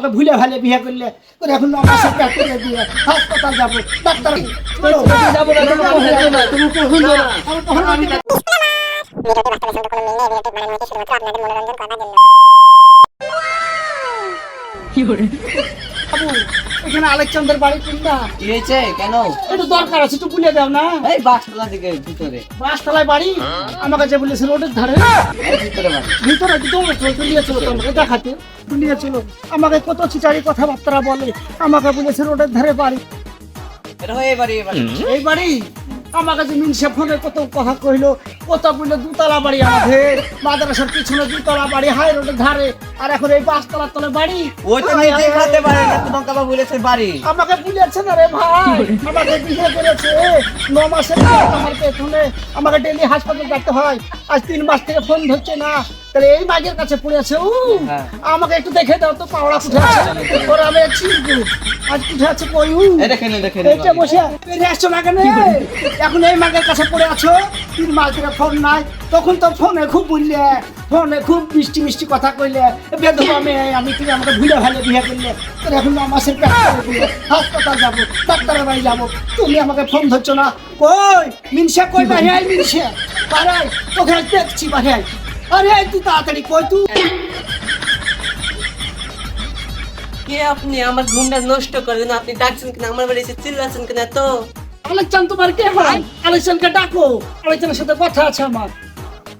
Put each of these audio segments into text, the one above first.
আমাকে ভুলে ভালে বিয়ে করলে করে এখন আমার সাথে করে দিয়ে হাসপাতাল যাব ডাক্তার। যাব না, তুমি? কখন আমি বাবু, এখানে আলেকচন্দ্রের বাড়ি কোনটা? কি হয়েছে? কেন? একটু দরকার আছে একটু বলে দাও না। এই বাসতলা দিকে ভিতরে। বাসতলায় বাড়ি? আমাকে যে বলেছে রোডের ধারে। ভিতরে বাড়ি। ভিতরে একদম নিয়ে চলো তোমাকে দেখাতে। নিয়ে চলো। আমাকে কত চিচারি কথাবার্তা বলে আমাকে বলেছে রোডের ধারে বাড়ি। হয়ে বাড়ি বাড়ি। এই বাড়ি? আমাকে যে মিনসে ফোনে কত কথা কইলো বলল দুতলা বাড়ি আমাদের? মাদ্রাসার পিছনে দুতলা বাড়ি হাই রোডের ধারে। আর এখন এই পাঁচতলার তলে বাড়ি। ওই তো নিজে খাতে পারে না তোমার কাবা বলেছে বাড়ি। আমাকে বুঝেছে না রে ভাই আমাকে বিয়ে করেছে। ন মাসের আমার পেছনে আমাকে ডেলি হাসপাতাল যেতে হয়। আজ তিন মাস থেকে ফোন ধরছে না। তাহলে এই মাগের কাছে পড়েছে উ। হ্যাঁ। আমাকে একটু দেখে দাও তো পাওড়া কুঠে আছে? ওর আমি চিনবো। আজ কুঠে আছে কই উ? দেখেন দেখেন এইটা বসে বেরিয়ে আসছো না কেন এখন এই মাগের কাছে পড়ে আছো? তিন মাস থেকে ফোন নাই। তখন তো ফোনে খুব বললে, ফোনে খুব মিষ্টি মিষ্টি কথা কইলে, বেদবা মেয়ে, আমি তুমি আমাকে ভুলে ভালে বিয়ে করলে, তোর এখন করে দিলে হাসপাতাল যাব, ডাক্তারের বাড়ি যাব, তুমি আমাকে ফোন ধরছো না? কই, মিনসা কই বাড়ি আই মিনসা? বাড়াই তোকে দেখছি বাড়ি আই আরে, তুই তাড়াতাড়ি কই তুই? কে আপনি? আমার ঘুমটা নষ্ট করেন আপনি ডাকছেন কিনা? আমার বাড়ি এসে চিল্লাচ্ছেন কিনা তো? আলেকচান তোমার কে ভাই আলেকচানকে ডাকো। আলেকচানের সাথে কথা আছে আমার।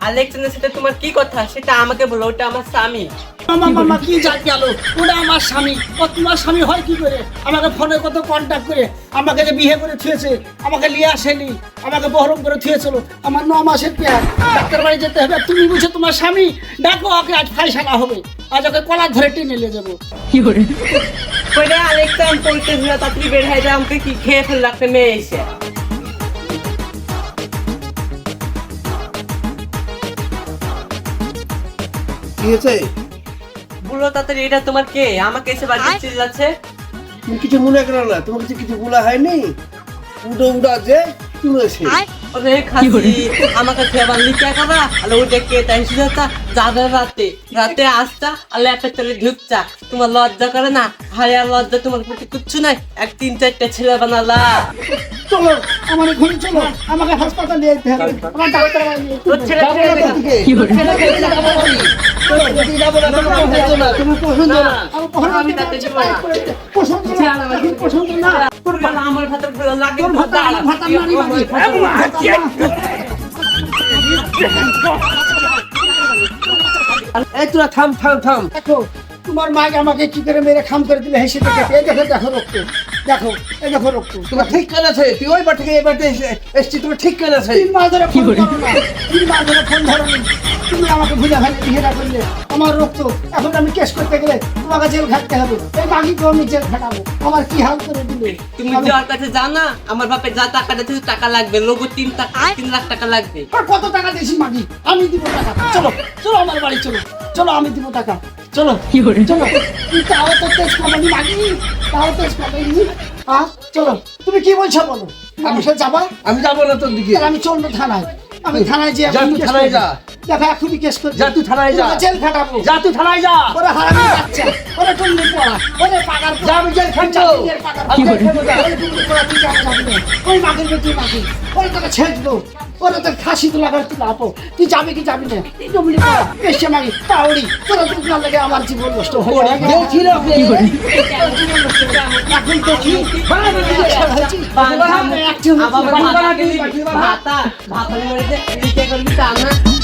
আলেকজান্ডার সাথে তোমার কি কথা? সেটা আমাকে বলো ওটা আমার স্বামী। মামা মামা কি যাক গেল? ওটা আমার স্বামী। ও তোমার স্বামী হয় কি করে? আমাকে ফোনে কত কন্ট্যাক্ট করে আমাকে যে বিয়ে করে থুয়েছে আমাকে নিয়ে আসেনি আমাকে বহরম করে থুয়েছিল। আমার ন মাসের পেয়ার। ডাক্তার বাড়ি যেতে হবে। তুমি বুঝে তোমার স্বামী? ডাকো ওকে আজ ফাইসালা হবে। আজ ওকে কলার ধরে টেনে নিয়ে যাব। ওইটা আলেকজান পড়তে তাড়াতাড়ি বের হয়ে যায় আমাকে কি খেয়ে মেয়ে এসে। কি হয়েছে? বলো তাড়াতাড়ি এটা তোমার কে? আমাকে এসে বাড়িতে চিল্লাচ্ছে? তুমি কিছু মনে করো না তোমার কাছে কিছু বলা হয়নি? উডো উডা যে তুলেছে ওরে খাসি আমাকে খেয়াবার লিখে করা আর ওটা কে তাই সুজাতা যাবে রাতে রাতে আসতা আর একটা চলে ঢুকছা। তোমার লজ্জা করে না? হায় আর লজ্জা তোমার প্রতি কিচ্ছু নাই। এক তিন চারটে ছেলে বানালা। চলো আমার ঘুম চলো। আমাকে হাসপাতালে নিয়ে যেতে হবে। আমার ডাক্তার বাড়ি। আমার ভাতে লাগে ভাতা এই তোরা থাম থাম থাম। দেখো তোমার মাকে আমাকে কি করে মেরে খাম করে দিলে? হেসে দেখে এই দেখো দেখো রক্ত। দেখো এই দেখো রক্ত। তোমার ঠিক কেন আছে? তুই ওই বার থেকে এই বাড়িতে এসে- এসছি তোমার ঠিক কেন আছে? তিন মাস ধরে ফোন না। তিন মাস ধরে ফোন ধরো তুমি আমাকে ভুলে বিহেরা করলে। আমার রক্ত। এখন আমি কেস করতে গেলে তোমাকে জেল খাটতে হবে। এই আমি জেল খাটাবো। আমার কি হাল করে দিলে? তুমি যার কাছে যাও না আমার বাপে যা টাকা দিতে টাকা লাগবে। লোগো তিন টাকা তিন লাখ টাকা লাগবে। কত টাকা দিয়েছি মাগি? আমি দিব টাকা। চলো চলো আমার বাড়ি চলো। চলো আমি দিব টাকা। চলো। চলো। তুই তাও তো তেজ পাবানি মাগি তাও তেজ পাবানি। হ্যাঁ চলো। তুমি কি বলছো বলো? আমি সে যাবা? আমি যাব না তোর দিকে। তাহলে আমি চলবো থানায়। আমি থানায় যে যা, তুই থানায় যা। দেখা এখনই কেস করব। যা, তুই থানায় যা। জেল খাটাবো। যা তুই থানায় যা। ওরে হারামি বাচ্চা। ওরে টুন্ডি পড়া ওরে পাগার যা আমি জেল খাটবো। কি করে। ওই মাগের বেটি মাগি ওরে তোকে ছেড়ে দিবো ওরে তোর খাসি তো লাগার তুই লাভ তুই যাবি কি যাবি না তুই ডুবলি এসে মাগি তাওড়ি তোরা তো না লাগে আমার জীবন নষ্ট হয়ে রে এখন দেখি বাবা ভাতা ভাতা করবি তা না